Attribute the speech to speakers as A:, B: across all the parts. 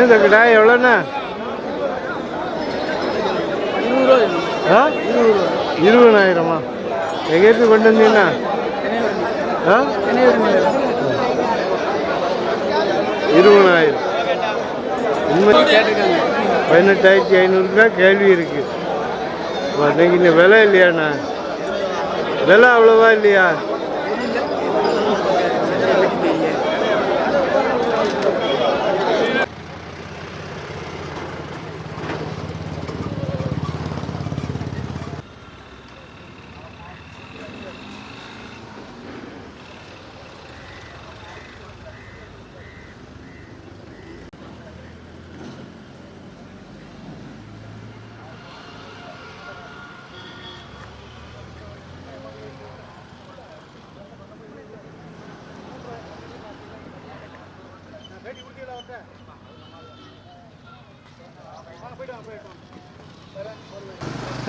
A: என்ன இந்த எவ்வளோண்ணா ஆ? இருபதாயிரமா? எங்கேருந்து கொண்டு வந்தீங்கண்ணா? ஆ? இருபதாயிரம். உண்மை பதினெட்டாயிரத்தி ஐநூறுரூவா கேள்வி இருக்குது அப்ப இன்னைக்கு இந்த விலை இல்லையாண்ணா? விலை அவ்வளோவா இல்லையா?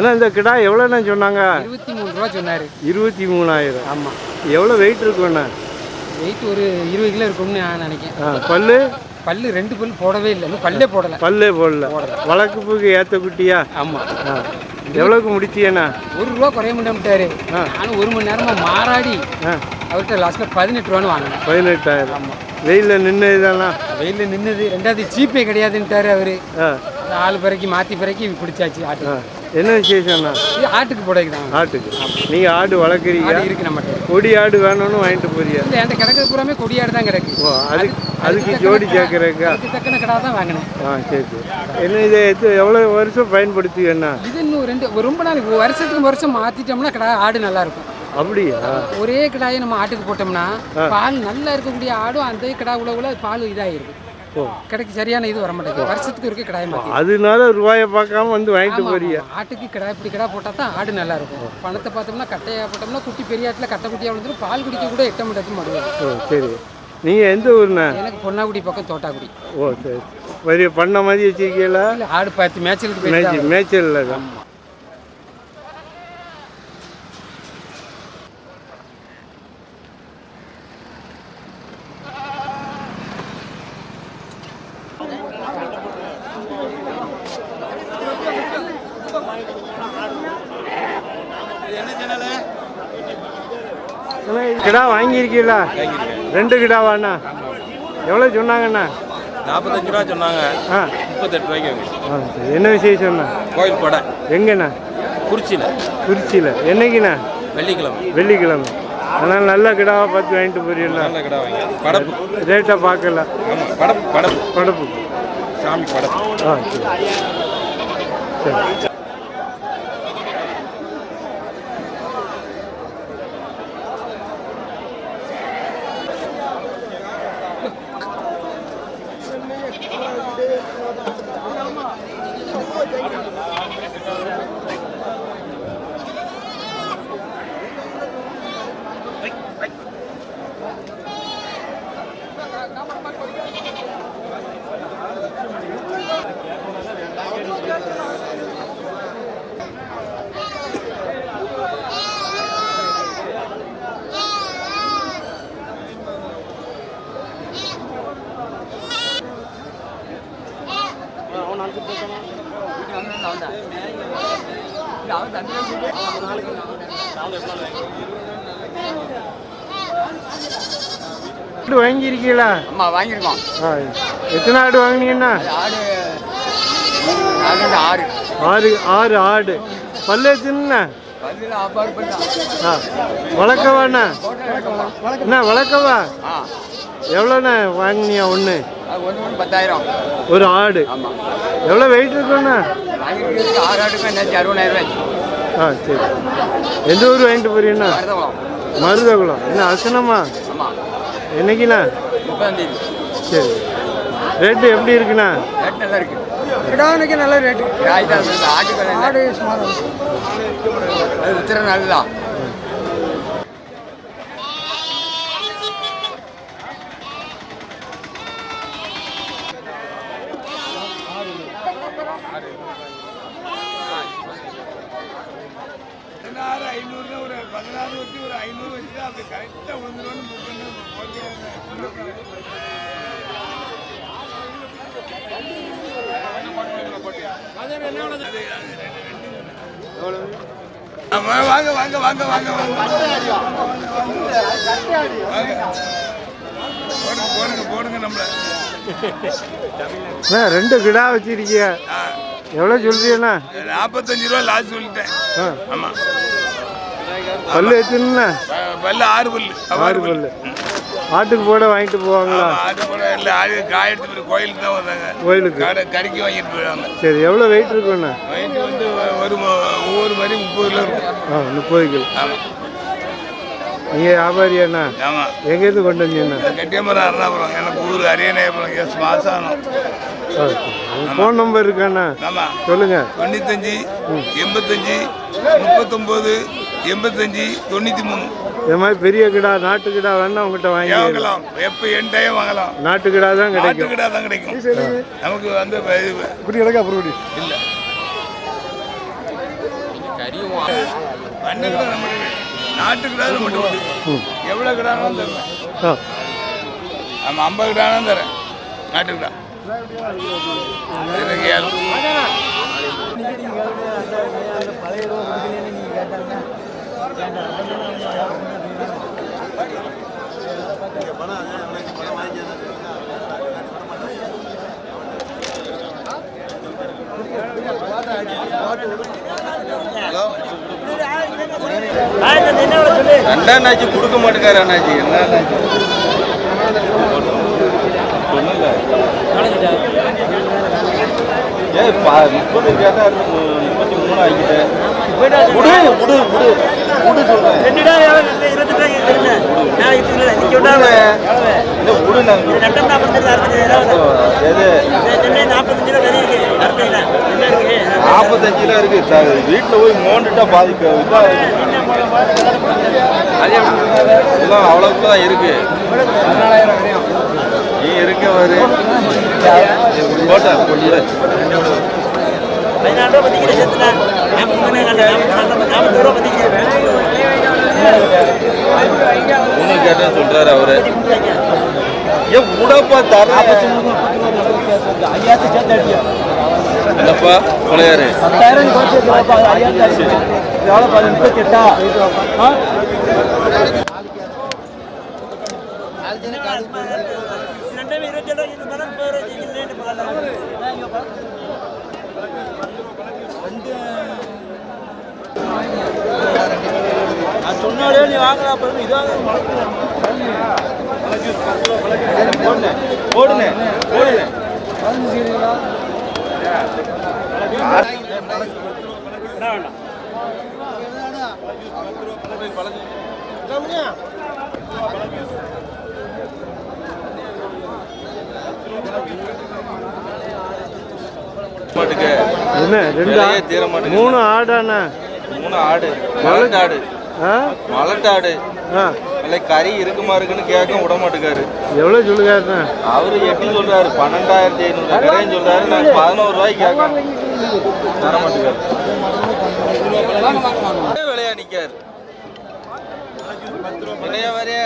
A: ஏன்னா இந்த கிடா எவ்வளோண்ணா சொன்னாங்க?
B: இருபத்தி மூணு ரூபா சொன்னார்.
A: இருபத்தி மூணாயிரம்.
B: ஆமாம்
A: எவ்வளோ வெயிட் இருக்குண்ணா
B: வெயிட் ஒரு இருபது கிலோ இருக்கும்னு நான் நினைக்கிறேன்.
A: ஆ பல்லு?
B: பல்லு ரெண்டு பல் போடவே இல்லை. பல்லே போடலை.
A: பல்லே போடல. வளர்க்குப்புக்கு ஏற்ற குட்டியா?
B: ஆமாம்
A: எவ்வளோக்கு முடிச்சியண்ணா?
B: ஒரு ரூபா குறைய மாட்டேன்ட்டாரு.
A: ஆ.
B: நானும் ஒரு மணி நேரமா மாறாடி அவர்கிட்ட லாஸ்ட்டில் பதினெட்டு ரூபான்னு வாங்கினேன்.
A: பதினெட்டாயிரம். வெயிலில் நின்று இதெல்லாம்
B: வெயிலில் நின்னது. ரெண்டாவது ஜிபே கிடையாதுன்ட்டாரு அவரு.
A: ஆ.
B: நாலு பிறக்கி மாற்றி பிறக்கி பிடிச்சாச்சு. ஆட்டு
A: என்ன விசேஷம்ண்ணா
B: இது ஆட்டுக்கு போடைக்குதான்
A: ஆட்டுக்கு. நீங்கள் ஆடு வளர்க்குறீங்க.
B: ஆடு இருக்கு நம்மகிட்ட.
A: கொடி ஆடு வேணும்னு வாங்கிட்டு போறியா?
B: இல்லை என்கிட்ட கிடக்கிறது பூராமே கொடியாடு தான் கிடக்கு.
A: ஓ அதுக்கு அதுக்கு ஜோடி சேர்க்குறக்கா
B: அதுக்கு தக்கன கடை தான் வாங்கினேன்
A: ஆ சரி சரி. என்ன இதை எவ்வளோ வருஷம் பயன்படுத்துவீங்கண்ணா
B: இது இன்னும் ரெண்டு ரொம்ப நாளைக்கு ஒரு வருஷத்துக்கு வருஷம் மாற்றிட்டோம்னா கடை ஆடு நல்லா இருக்கும்.
A: அப்படியா?
B: ஒரே கடாயை நம்ம ஆட்டுக்கு போட்டோம்னா பால் நல்லா இருக்கக்கூடிய ஆடும் அந்த கடா உள்ள பால் இதாகிருக்கு கடைக்கு சரியான இது வர மாட்டேங்குது. வருஷத்துக்கு ஒருக்கே கடாயை
A: அதனால ரூபாயை பார்க்காம வந்து வாங்கிட்டு போறியா?
B: ஆட்டுக்கு கடா இப்படி கடா போட்டால் தான் ஆடு நல்லா இருக்கும். பணத்தை பார்த்தோம்னா கட்டையா போட்டோம்னா குட்டி பெரிய ஆட்டில் கட்டை குட்டியாக விழுந்துரும். பால் குடிக்க கூட எட்ட மாட்டேது மாடுவோம்
A: சரி. நீங்கள் எந்த ஊர்ண்ணா?
B: எனக்கு பொன்னாக்குடி பக்கம் தோட்டாக்குடி
A: ஓ சரி. பெரிய பண்ண மாதிரி வச்சிருக்கீங்களா?
B: ஆடு பார்த்து மேய்ச்சலுக்கு போய்
A: மேய்ச்சல் மேய்ச்சலில் தான் கிடா வாங்கியிருக்கீங்களா? ரெண்டு கிடாவாண்ணா. எவ்வளோ சொன்னாங்கண்ணா?
C: நாற்பத்தஞ்சு ரூபா சொன்னாங்க.
A: ஆ.
C: முப்பத்தெட்டு ரூபாய்க்கு
A: என்ன விசேஷம்ண்ணா?
C: கோயில் கொடை.
A: எங்கண்ணா?
C: குறிச்சியில்.
A: திருச்சியில் என்னைக்குண்ணா?
C: வெள்ளிக்கிழமை.
A: வெள்ளிக்கிழமை. அதனால் நல்ல கிடாவை பார்த்து வாங்கிட்டு போறீங்களா?
C: நல்ல கடை வாங்கி படப்பு.
A: ரேட்டை பார்க்கல
C: படப்பு படப்பு.
A: படப்பு.
C: சாமி படப்பு.
A: ஆ சரி. சரி. ஆடு வாங்கியிருக்கீங்களா?
B: அம்மா வாங்கியிருக்கோம்.
A: ஆ எத்தனை ஆடு வாங்கினீங்கண்ணா
B: ஆடு ஆறு.
A: ஆறு ஆறு ஆடு. பல்லு ஆ வளர்க்கவாண்ணா என்ன வளர்க்கவா எவ்வளோண்ணா வாங்கினியா ஒன்று? ஒரு ஆடு. எவ்வளோ வெயிட் இருக்குண்ணா
B: ஆறு ஆட்டுக்கு என்னாச்சு அறுபதாயிரம் ரூபாய்
A: ஆ சரி. எந்த ஊர் வாங்கிட்டு போறீங்கண்ணா?
B: மருதகுளம்.
A: என்ன அசனமா? என்னைக்குண்ணா? சரி. ரேட்டு எப்படி இருக்குண்ணா?
B: ரேட் நல்லா இருக்கு. கிடானுக்கு நல்ல ரேட்டு. ஆடு சுமார். அது உத்திர நாள்
D: ஆமா, வாங்க வாங்க வாங்க வாங்க. போடுங்க போடுங்க போடுங்க நம்மள.
A: ரெண்டு கிடா வச்சிருக்கிய?
D: ஆ,
A: எவ்வளோ சொல்றீங்கண்ணா?
D: நாற்பத்தஞ்சு ரூபா லாஸ்ட் சொல்லிட்டேன்.
A: ஆ.
D: ஆமா.
A: பல்லு எத்தனைண்ணா?
D: ப- பல்லு ஆறு பல்லு.
A: ஆறு பல்லு. ஆட்டுக்கு போட வாங்கிட்டு போவாங்களா?
D: ஆமா, ஆடு கூட இல்லை ஆடு காய் எடுத்து போய் கோயிலுக்கு தான் வந்தாங்க.
A: கோயிலுக்கு?
D: கடை கறிக்கு வாங்கிட்டு போயிடுவாங்க.
A: சரி எவ்வளோ வெயிட் இருக்குண்ணா
D: வயிற்று வந்து ஒரு ஒவ்வொரு மாதிரி முப்பது கிலோ இருக்கும்.
A: ஆ முப்பது கிலோ.
D: ஆமா.
A: நீங்கள் வியாபாரியாண்ணா
D: ஆமா.
A: எங்கேருந்து கொண்டு வந்தீங்கண்ணா
D: கட்டியமரம் அருணாபுரம் எனக்கு ஊர் அரியணையபுரம் எஸ் மாசானம்.
A: ஃபோன் நம்பர் இருக்காண்ணா
D: ஆமா.
A: சொல்லுங்க.
D: தொண்ணூத்தஞ்சு எண்பத்தஞ்சு முப்பத்தொம்போது எண்பத்தஞ்சு தொண்ணூற்றி மூணு.
A: இந்த மாதிரி பெரிய கிடா நாட்டு கிடா வேணா உங்ககிட்ட வாங்கி
D: வாங்கலாம்? எப்போ என் டைம் வாங்கலாம்?
A: நாட்டு கிடா தான் கிடைக்கும்.
D: நாட்டுக்கிட்டா தான் கிடைக்கும். நமக்கு வந்து இது
A: இப்படி கிடக்கா அப்புறம்
D: இல்லை.
E: கறியும்
D: பண்ணைக்கிட்ட நம்மளுக்கு நாட்டுக்கிட்டா மட்டும் உண்டு. எவ்வளோ கிடானாலும் தருவேன்
A: ஆ.
D: நம்ம ஐம்பது கிடானாலும் தரேன். நாட்டுக்கிட்டா எனக்கு ஏழு.
F: ரெண்டாண்ணாச்சி கொடுக்க மாட்டேங்காரு அண்ணாச்சி. என்ன அண்ணாச்சி? ஏ முப்பது கேட்டா முப்பத்தி மூணு ஆகிட்டேன் முடு முடு முடு எது? நாற்பத்தஞ்சுல இருக்கு? சார் வீட்டில் போய் மோண்டுட்டா பாதிப்பு. இதான் எல்லாம் அவ்வளோக்குள்ள தான் இருக்கு. நீ இருக்க வரு போட்டா கொஞ்சம் ஒன்று கேட்டேன்னு சொல்றாரு அவரு. ஏன் உடப்பா தர என்னப்பா கொலையாரு? சொன்னாலே நீ வாங்கலாம் அப்புறம் இதாக போடுனே போடுனே போடுனே
A: என்ன ரெண்டு. மூணு ஆடாண்ணா.
F: மூணு ஆடு ஆடு.
A: ஆ?
F: மலட்டு ஆடு
A: ஆ.
F: இல்லை கறி இருக்குமா இருக்குன்னு கேட்க விட மாட்டேங்காரு
A: எவ்வளோ சொல்லுகாருண்ணா
F: அவரு எட்டி சொல்றாரு பன்னெண்டாயிரத்தி ஐநூறு கரையும் சொல்றாரு நான் பதினோரு ரூபாய்க்கு கேட்கறேன். தர மாட்டேங்காரு ஒரே விலையா நிக்காரு. விலையா? வரைய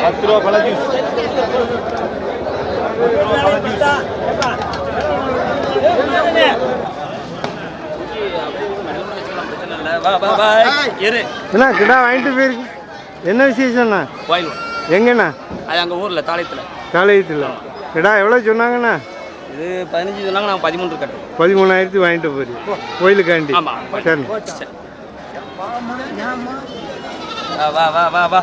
F: பத்து ரூபா பழ ஜூஸ்
A: என்ன கிடா வாங்கிட்டு போயிருக்கு. என்ன விசேஷம்ண்ணா?
G: கோயில்
A: எங்கண்ணா?
G: அது அங்கே ஊரில் தாளையத்தில்.
A: காலேஜத்தில் கிடா எவ்வளோ சொன்னாங்கண்ணா?
G: இது பதினஞ்சு சொன்னாங்க நாங்கள் பதிமூன்று கட்டோம்
A: பதிமூணாயிரத்து வாங்கிட்டு போறீங்க கோயிலுக்காண்டி.
G: சரி. வா வா வா வா.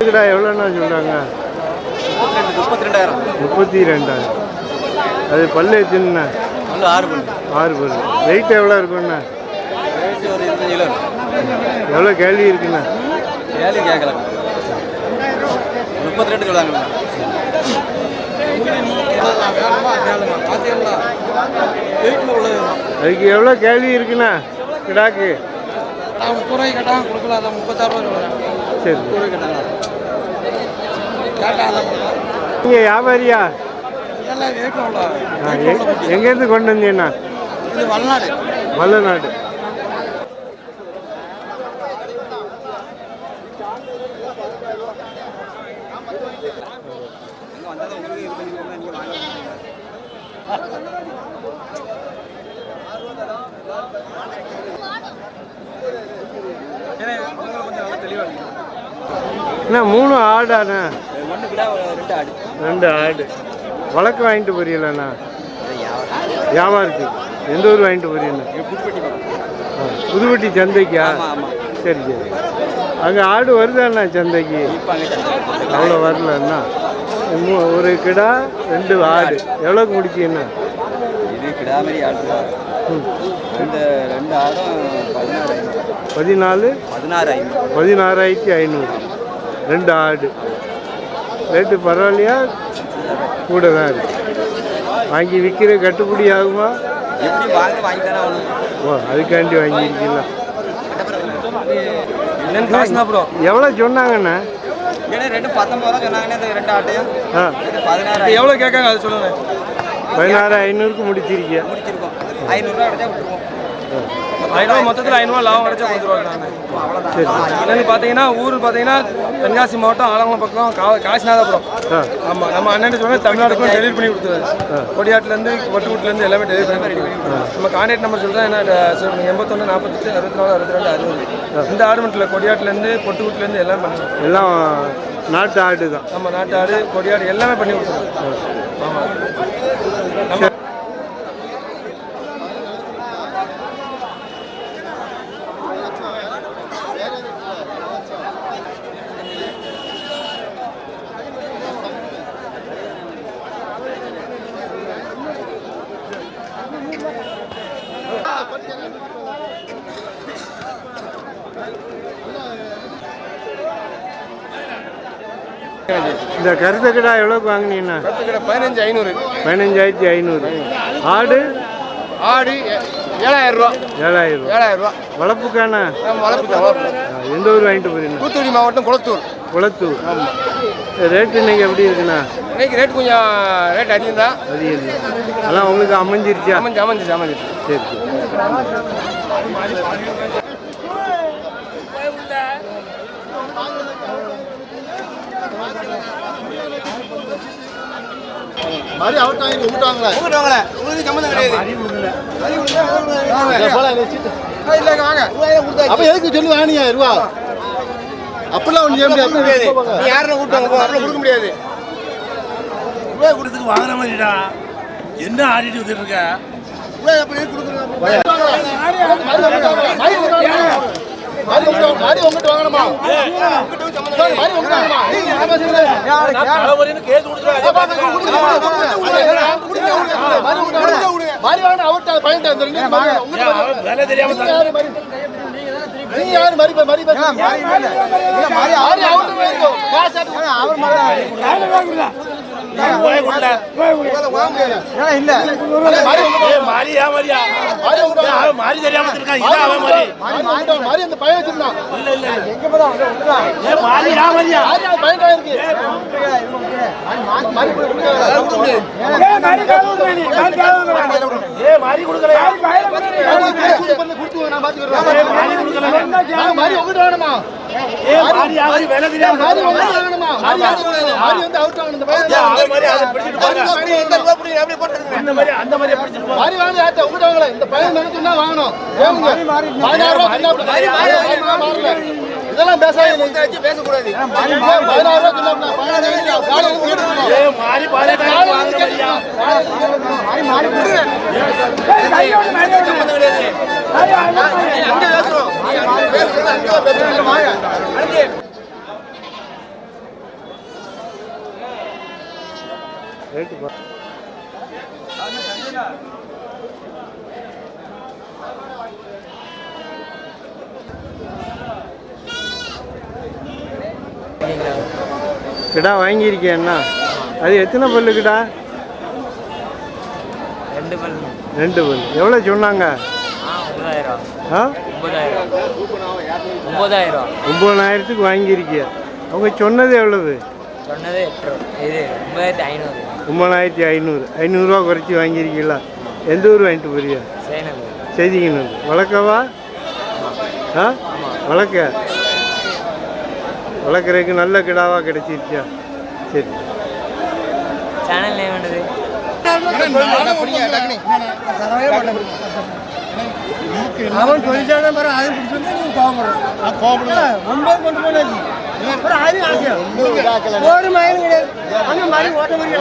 A: கிடா எவ்வளோண்ணா சொல்கிறாங்க?
G: முப்பத்தி ரெண்டாயிரம்
A: முப்பத்தி ரெண்டாயிரம் அது பல்லு
G: வந்து ஆறு பண்ணு
A: ஆறு பல்லு. வெயிட் எவ்வளோ இருக்குண்ணா
G: கடைசி ஒரு இருபத்தஞ்சு கிலோ
A: எவ்வளோ கேள்வி இருக்குண்ணா
G: வேலையும் கேட்கல. முப்பத்தி ரெண்டு சொல்லுவாங்கண்ணா
A: அதுக்கு எவ்வளோ கேள்வி இருக்குண்ணா கிடாக்கு?
B: முப்பது ரூபாய்க்கு கேட்டால் கொடுக்கலாம் அதான் முப்பத்தாறு ரூபாய்
A: சரி. நீங்கள் வியாபாரியா?
B: இதெல்லாம் ரேட்டு அவ்வளோ
A: ஆ, எ- எங்கேருந்து கொண்டு வந்தீங்கண்ணா?
B: இது வல்நாடு.
A: வல்லநாடு. அண்ணா? மூணு ஆடாண்ணா
G: ஒன்று கிடா ரெண்டு ஆடு.
A: ரெண்டு ஆடு. வழக்கு வாங்கிட்டு போறீங்களாண்ணா வியாபாரத்துக்கு எந்த ஊர் வாங்கிட்டு போறீங்கண்ணா புதுப்பட்டி சந்தைக்கா? சரி சரி. அங்கே ஆடு வருதாண்ணா சந்தைக்கு? அவ்வளோ வரலண்ணா ஒரு கிடா ரெண்டு ஆடு. எவ்வளோக்கு முடிச்சீங்கண்ணா
G: இது கிடா மாதிரி ஆடு
A: ம்.
G: ரெண்டு ஆடும் பதினாறு
A: பதினாலு
G: பதினாறு ஐநூறு.
A: பதினாறாயிரத்தி ஐநூறு. ரெண்டு ஆடு. ரேட்டு பரவாயில்லையா? கூட தான் இருக்கு வாங்கி விற்கிற கட்டுப்படி ஆகுமா?
G: எப்படி வாங்க வாங்கி தானே
A: ஓ அதுக்காண்டி வாங்கியிருக்கீங்களா? எவ்வளோ சொன்னாங்கண்ணா?
G: இந்த பதினாறு
A: ஐநூறுக்கு முடிச்சிருக்கியா?
G: முடிச்சிருக்கோம். ஐநூறுரூவா கிடைச்சா விட்டுருவோம்
H: ஐநூறு மொத்தத்தில் ஐநூறுவா லாபம் கிடைச்சா கொடுத்துருவாங்க என்னன்னு பார்த்தீங்கன்னா ஊர் பார்த்தீங்கன்னா தென்காசி மாவட்டம் ஆலங்குளம் பக்கம் கா காசிநாதபுரம். ஆமாம் நம்ம அண்ணன் சொன்னால் தமிழ்நாடுக்கும் டெலிவரி பண்ணி கொடுத்துருவாரு. கொடியாட்டிலேருந்து வட்டுக்கூட்டிலேருந்து எல்லாமே டெலிவரி பண்ணி நம்ம கான்டாக்ட் நம்பர் சொல்கிறேன் என்ன சொல்லுங்கள் எண்பத்தொன்று நாற்பத்தெட்டு அறுபத்தி நாலு அறுபத்தி ரெண்டு அறுபது. இந்த ஆடு மட்டும் இல்லை கொடியாட்டிலேருந்து பொட்டுக்கூட்டிலேருந்து எல்லாம் பண்ணுவோம்
A: எல்லாம் நாட்டு ஆடு தான்
H: நம்ம நாட்டு ஆடு கொடியாடு எல்லாமே பண்ணி கொடுத்துருவோம் ஆமாம்
A: இந்த கருத்த கிடா எவ்வளோக்கு வாங்கினீங்கண்ணா
H: பதினஞ்சு ஐநூறு.
A: பதினஞ்சாயிரத்தி ஐநூறு. ஆடு?
H: ஆடு ஏழாயிரம் ரூபா.
A: ஏழாயிரம் ரூபா.
H: ஏழாயிரம் ரூபா.
A: வளர்ப்புக்காண்ணா?
H: வளர்ப்பு.
A: எந்த ஊர் வாங்கிட்டு போறீங்க?
H: தூத்துக்குடி மாவட்டம் குளத்தூர்.
A: குளத்தூர். ரேட்டு இன்னைக்கு எப்படி இருக்குண்ணா?
H: இன்னைக்கு ரேட் கொஞ்சம் ரேட் அதிகம் தான்.
A: அதிகம். அதெல்லாம் உங்களுக்கு அமைஞ்சிருச்சா?
H: அமைஞ்சு அமைஞ்சு அமைஞ்சு
A: சரி சரி.
C: மாதிரி அவர்கிட்ட வாங்கி விட்டுவாங்களே
G: உங்களுக்கு சம்மந்தம் கிடையாது.
C: அப்ப எதுக்கு சொல்லி வாங்கினீங்க ரூபா? அப்படிலாம் ஒன்று செய்ய முடியாது.
G: நீ யாரும் கூட்டுவாங்க அப்படிலாம் கொடுக்க முடியாது.
I: ரூபாய் கொடுத்துக்கு வாங்குற மாதிரிடா. என்ன ஆடிட்டு வந்துட்டு இருக்க?
C: மாதிரி உங்ககிட்ட வாங்கணுமா? மாதிரி உங்ககிட்ட வாங்கணுமா?
I: தலைவரின்னு கேஸ் கொடுத்துருவாங்க
C: மாதிரி வாங்க அவர்கிட்ட பயன்ட்டு வந்துருங்க
I: வேலை தெரியாம
C: நீ யாரு மாதிரி மாதிரி காசு அவர் மாதிரி
I: மாறி மாறி வேலை தெரியாம
C: மாதிரி வந்து அவுட் வாங்கணும் இந்த பையன்
I: மாதிரி அதை பிடிச்சிட்டு போங்க இந்த மாதிரி அந்த மாதிரி பிடிச்சிட்டு போங்க
C: வாங்க இந்த பையன் வாங்கணும் ஏமுங்க பதினாறு ரூபா சொன்னாப்ல. பதினாறு ரூபா மாறல. இதெல்லாம் பேசாதீங்க ரூபா ரூபா காலை கேட்டுருக்கோம்.
I: ஏ மாறி பாரு
C: காலை வந்து கேட்டுருக்கோம்.
A: ரேட்டு கிடா வாங்கியிருக்கேன்னா அது எத்தனை பல்லு கிடா?
G: ரெண்டு பல்.
A: ரெண்டு பல். எவ்வளோ சொன்னாங்க?
G: ஆ ஒம்பதாயிரம்
A: ஒம்பதாயிரத்துக்கு வாங்கியிருக்கிய? அவங்க சொன்னது எவ்வளவு?
G: சொன்னது எட்டு இது ஐநூறு.
A: ஒம்பதாயிரத்தி ஐநூறு. ஐநூறுரூவா குறைச்சி வாங்கியிருக்கீங்களா? எந்த ஊர் வாங்கிட்டு போறியா செய்திக்கணும் வளர்க்கவா ஆ? வளர்க்க வளர்க்குறதுக்கு நல்ல கிடாவா கிடைச்சிருச்சா? சரி.
G: சேனல்
H: அவன் சொல்லிட்டானே அது பிடிச்சிருந்தா நீங்க கோவப்படும் ஒன்பது கொண்டு போனாச்சு ஒரு ஆயிரம் ஆசையா ஒரு மயிலும் கிடையாது அங்க மணி ஓட்ட மாதிரி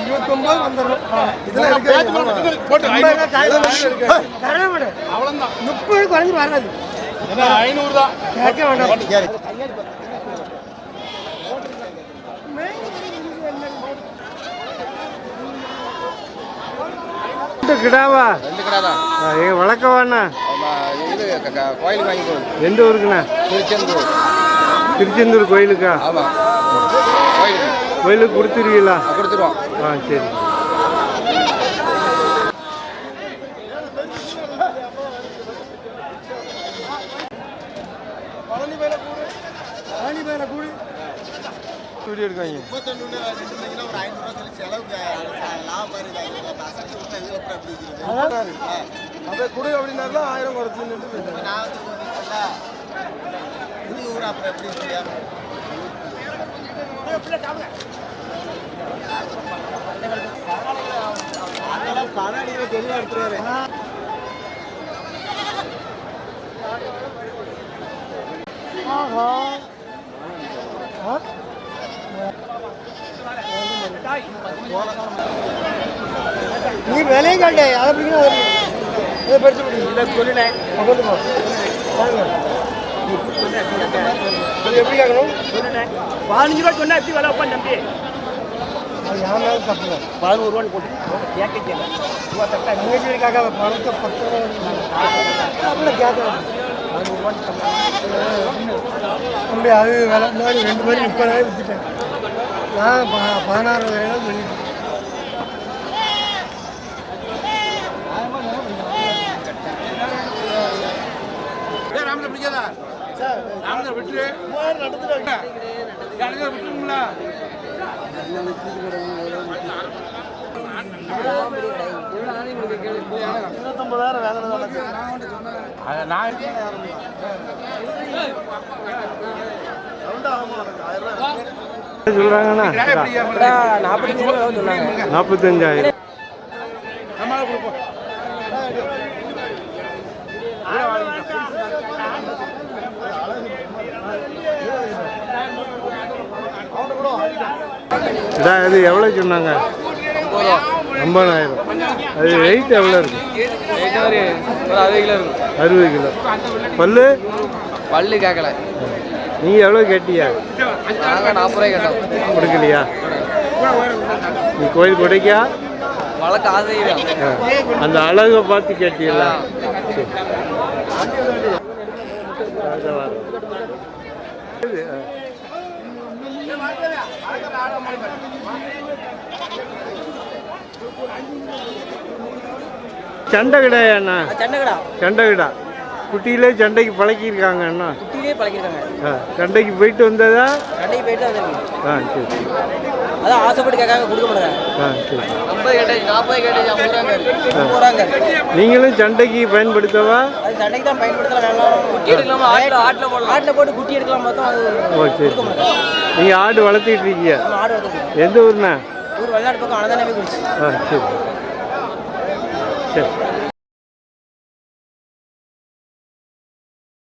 H: இருபத்தொன்பது வந்துடும் இதெல்லாம் இருக்கு தர மாட்டேன்
C: அவ்வளவுதான்
H: முப்பது குறைஞ்சு வராது
C: ஐநூறு தான்
H: கேட்க வேண்டாம்
A: ரெண்டு கிடாவா?
G: ரெண்டு கடை தான்
A: எங்க வளர்க்கவாண்ணா
G: இது கோயிலுக்கு வாங்கி போகுது
A: எந்த ஊருக்குண்ணா?
G: திருச்செந்தூர்.
A: திருச்செந்தூர் கோயிலுக்கா?
G: ஆமாம் கோயிலுக்கு.
A: கோயிலுக்கு கொடுத்துருவீங்களா?
G: கொடுத்துருவோம்.
A: ஆ சரி. வீடியோ எடுக்காங்க
H: அதை கொடு அப்படின்னாருல ஆயிரம் குறைச்சு நீ விலையை காட்டே அதை பிடிக்கணும் அதை படிச்சு பிடிக்கும் இதை வாங்க. இது எப்படி கேட்கணும்?
I: பதினஞ்சு ரூபா சொன்னா எப்படி வேலை உட்காந்து தம்பி?
H: அது யார் மேலும் தப்பு?
I: பதினோரு ரூபான்னு போட்டு. கேட்க கேட்க.
H: வீட்டுக்காக பணத்தை பத்து ரூபா அப்படில கேட்கலாம் தம்பி அது விலை நான் ரெண்டு பேரும் முப்பதாயிரம் விற்றுட்டேன் நான் ப- பதினாறு வேணும் பண்ணிட்டேன் இருபத்தொம்பதாயிரம் வேதனை
A: சொல்கிறாங்கண்ணா
G: நாற்பத்தஞ்சு ரூபா சொன்னாங்க
A: நாற்பத்தஞ்சாயிரம் இதா எவ்வளோ சொன்னாங்க? ஐம்பதாயிரம். அது வெயிட் எவ்வளோ இருக்கு?
G: அறுபது கிலோ
A: பல்லு?
G: பல்லு கேட்கல
A: நீங்கள் எவ்வளோ கேட்டியா? கொடுக்கலையா? நீ கோயில் கொடைக்கா?
G: வழக்கு ஆசை
A: ஆ. அந்த அழகை பார்த்து கேட்டீங்களா. சண்டை கிடையாண்ணா
G: சண்டைக்கடா
A: சண்டை கிடா குட்டியிலே சண்டைக்கு பழக்கியிருக்காங்க அண்ணா.
G: குட்டிலே பழக்கிருக்காங்க
A: ஆ சண்டைக்கு போயிட்டு வந்ததா?
G: சண்டைக்கு போயிட்டு வந்திருக்கு
A: ஆ சரி சரி.
G: அதான் ஆசைப்பட்டு கேட்காம கொடுக்க மாட்டாங்க.
A: ஆ சரி.
G: ஐம்பது கேட்டேன் நாற்பது முப்பது ரூபாங்க
A: நீங்களும் சண்டைக்கு பயன்படுத்தவா?
G: அது சண்டைக்கு தான் பயன்படுத்தலாம் வேணாம். குட்டி எடுக்கலாமா? ஆட்டில் ஆட்டில் போடலாம். ஆட்டில் போட்டு குட்டி எடுக்கலாம் பார்த்தா அது
A: ஓ சரி நீங்கள் ஆடு வளர்த்திட்டு இருக்கீங்க.
G: ஆடு
A: எந்த ஊர்ண்ணா?
G: ஊர் வெளிநாட்டு பக்கம் அனதானே போய் குடிச்சு.
A: ஆ சரி. சரி.